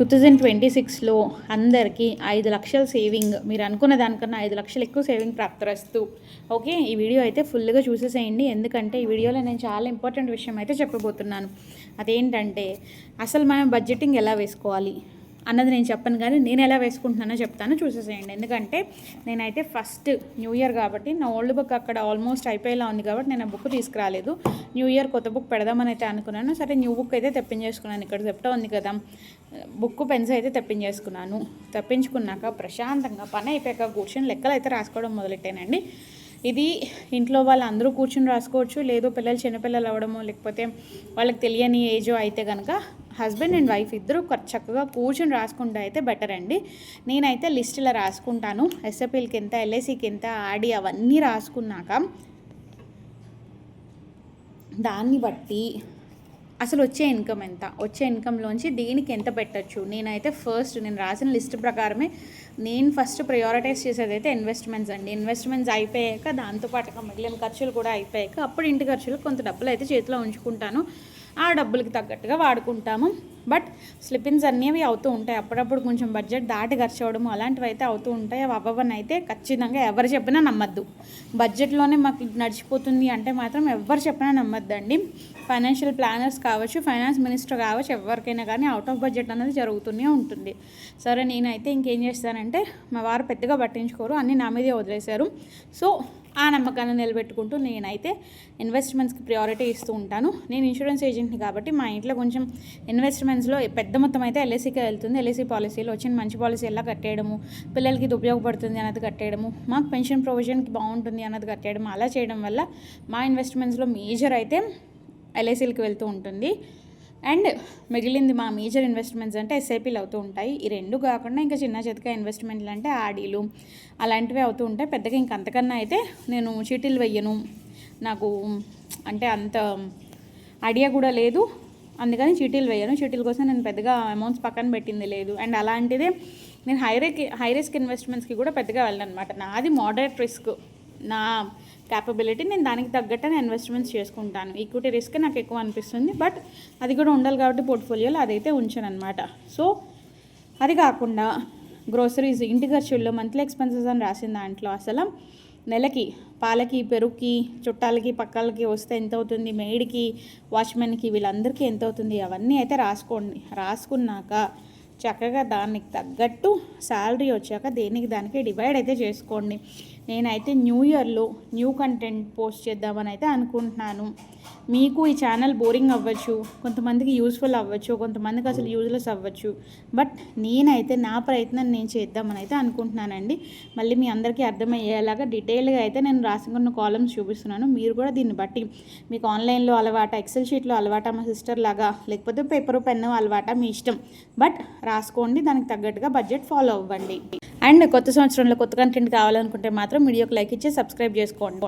Two thousand twenty సిక్స్లో అందరికీ ఐదు లక్షల సేవింగ్ మీరు అనుకున్న దానికన్నా ఐదు లక్షలు ఎక్కువ సేవింగ్ ప్రాప్తరస్తూ. ఓకే ఈ వీడియో అయితే ఫుల్గా చూసేసేయండి. ఎందుకంటే ఈ వీడియోలో నేను చాలా ఇంపార్టెంట్ విషయం అయితే చెప్పబోతున్నాను. అదేంటంటే అసలు మనం బడ్జెటింగ్ ఎలా వేసుకోవాలి? అన్నది నేను చెప్పను కానీ నేను ఎలా వేసుకుంటున్నానో చెప్తాను. చూసేసేయండి. ఎందుకంటే నేనైతే ఫస్ట్ న్యూ ఇయర్ కాబట్టి నా ఓల్డ్ బుక్ అక్కడ ఆల్మోస్ట్ అయిపోయేలా ఉంది కాబట్టి నేను ఆ బుక్ తీసుకురాలేదు. న్యూ ఇయర్ కొత్త బుక్ పెడదామని అయితే అనుకున్నాను. సరే న్యూ బుక్ అయితే తెప్పించేసుకున్నాను. ఇక్కడ చెప్తా ఉంది కదా. బుక్ పెన్స్ అయితే తెప్పించేసుకున్నాను. తెప్పించుకున్నాక ప్రశాంతంగా పని అయిపోయాక కూర్చొని లెక్కలు అయితే రాసుకోవడం మొదలెట్టానండి. ఇది ఇంట్లో వాళ్ళు అందరూ కూర్చుని రాసుకోవచ్చు. లేదు పిల్లలు చిన్నపిల్లలు అవ్వడము లేకపోతే వాళ్ళకి తెలియని ఏజో అయితే కనుక హస్బెండ్ అండ్ వైఫ్ ఇద్దరు చక్కగా కూర్చుని రాసుకుంటే అయితే బెటర్ అండి. నేనైతే లిస్టులో రాసుకుంటాను. ఎస్ఎపిఎల్కి ఎంత ఎల్ఐసికి ఎంత ఆడి అవన్నీ రాసుకున్నాక దాన్ని బట్టి అసలు వచ్చే ఇన్కమ్ ఎంత వచ్చే ఇన్కమ్లోంచి దేనికి ఎంత పెట్టచ్చు? నేనైతే ఫస్ట్ నేను రాసిన లిస్ట్ ప్రకారమే నేను ఫస్ట్ ప్రయారిటైజ్ చేసేది అయితే ఇన్వెస్ట్మెంట్స్ అండి. ఇన్వెస్ట్మెంట్స్ అయిపోయాక దాంతోపాటుగా మిగిలిన ఖర్చులు కూడా అయిపోయాక అప్పుడు ఇంటి ఖర్చులు కొంత డబ్బులు అయితే చేతిలో ఉంచుకుంటాను. ఆ డబ్బులకి తగ్గట్టుగా వాడుకుంటాము. బట్ స్లిప్పింగ్స్ అనేవి అవుతూ ఉంటాయి. అప్పుడప్పుడు కొంచెం బడ్జెట్ దాటి ఖర్చు అవ్వడం అలాంటివి అయితే అవుతూ ఉంటాయి. అవి అవ్వవని అయితే ఖచ్చితంగా ఎవరు చెప్పినా నమ్మద్దు. బడ్జెట్లోనే మాకు నడిచిపోతుంది అంటే మాత్రం ఎవరు చెప్పినా నమ్మద్దండి. ఫైనాన్షియల్ ప్లానర్స్ కావచ్చు ఫైనాన్స్ మినిస్టర్ కావచ్చు ఎవరికైనా కానీ అవుట్ ఆఫ్ బడ్జెట్ అనేది జరుగుతూనే ఉంటుంది. సరే నేనైతే ఇంకేం చేస్తానంటే మా వారు పెద్దగా పట్టించుకోరు. అన్నీ నా మీదే వదిలేశారు. సో ఆ నమ్మకాన్ని నిలబెట్టుకుంటూ నేనైతే ఇన్వెస్ట్మెంట్స్కి ప్రయారిటీ ఇస్తూ ఉంటాను. నేను ఇన్సూరెన్స్ ఏజెంట్ని కాబట్టి మా ఇంట్లో కొంచెం ఇన్వెస్ట్మెంట్ ఇన్స్టాల్మెంట్స్లో పెద్ద మొత్తం అయితే ఎల్ఐసికే వెళ్తుంది. ఎల్ఐసి పాలసీలో వచ్చిన మంచి పాలసీ ఎలా కట్టేయడము పిల్లలకి ఇది ఉపయోగపడుతుంది అన్నది కట్టేయడము మాకు పెన్షన్ ప్రొవిజన్కి బాగుంటుంది అన్నది కట్టేయడం అలా చేయడం వల్ల మా ఇన్వెస్ట్మెంట్స్లో మేజర్ అయితే ఎల్ఐసీలకి వెళ్తూ ఉంటుంది. అండ్ మిగిలింది మా మేజర్ ఇన్వెస్ట్మెంట్స్ అంటే ఎస్ఐపీలు అవుతూ ఉంటాయి. ఈ రెండు కాకుండా ఇంకా చిన్న చితకా ఇన్వెస్ట్మెంట్లు అంటే ఆడీలు అలాంటివి అవుతూ ఉంటాయి. పెద్దగా ఇంక అంతకన్నా అయితే నేను చీటీలు వెయ్యను. నాకు అంటే అంత ఐడియా కూడా లేదు. అందుకని చీటీలు వేయను. చీటీల కోసం నేను పెద్దగా అమౌంట్స్ పక్కన పెట్టింది లేదు. అండ్ అలాంటిదే నేను హై హై రిస్క్ ఇన్వెస్ట్మెంట్స్కి కూడా పెద్దగా వెళ్ళను అనమాట నాది మోడరేట్ రిస్క్ నా క్యాపబిలిటీ నేను దానికి తగ్గట్టు నేను ఇన్వెస్ట్మెంట్స్ చేసుకుంటాను. ఈక్విటీ రిస్క్ నాకు ఎక్కువ అనిపిస్తుంది. బట్ అది కూడా ఉండాలి కాబట్టి పోర్ట్ఫోలియోలో అదైతే ఉంచాను అనమాట సో అది కాకుండా గ్రోసరీస్ ఇంటి ఖర్చుల్లో మంత్లీ ఎక్స్పెన్సెస్ అని రాసిన దాంట్లో అసలు నెలకి పాలకి పెరుగుకి చుట్టాలకి పక్కలకి వస్తే ఎంత అవుతుంది మేడికి వాచ్మెన్కి వీళ్ళందరికీ ఎంత అవుతుంది అవన్నీ అయితే రాసుకోండి. రాసుకున్నాక చక్కగా దానికి తగ్గట్టు శాలరీ వచ్చాక దేనికి దానికి డివైడ్ అయితే చేసుకోండి. నేనైతే న్యూ ఇయర్లో న్యూ కంటెంట్ పోస్ట్ చేద్దామని అయితే అనుకుంటున్నాను. మీకు ఈ ఛానల్ బోరింగ్ అవ్వచ్చు కొంతమందికి యూస్ఫుల్ అవ్వచ్చు కొంతమందికి అసలు యూజ్లెస్ అవ్వచ్చు. బట్ నేనైతే నా ప్రయత్నం నేను చేద్దామని అయితే అనుకుంటున్నానండి. మళ్ళీ మీ అందరికీ అర్థమయ్యేలాగా డీటెయిల్గా అయితే నేను రాసుకున్న కాలమ్స్ చూపిస్తున్నాను. మీరు కూడా దీన్ని బట్టి మీకు ఆన్లైన్లో అలవాట ఎక్సెల్ షీట్లో అలవాట మా సిస్టర్ లాగా లేకపోతే పేపర్ పెన్ను అలవాట మీ ఇష్టం. బట్ రాసుకోండి దానికి తగ్గట్టుగా బడ్జెట్ ఫాలో అవ్వండి. అండ్ కొత్త సంవత్సరంలో కొత్త కంటెంట్ కావాలనుకుంటే మాత్రం వీడియోకి లైక్ ఇచ్చి సబ్స్క్రైబ్ చేసుకోండి.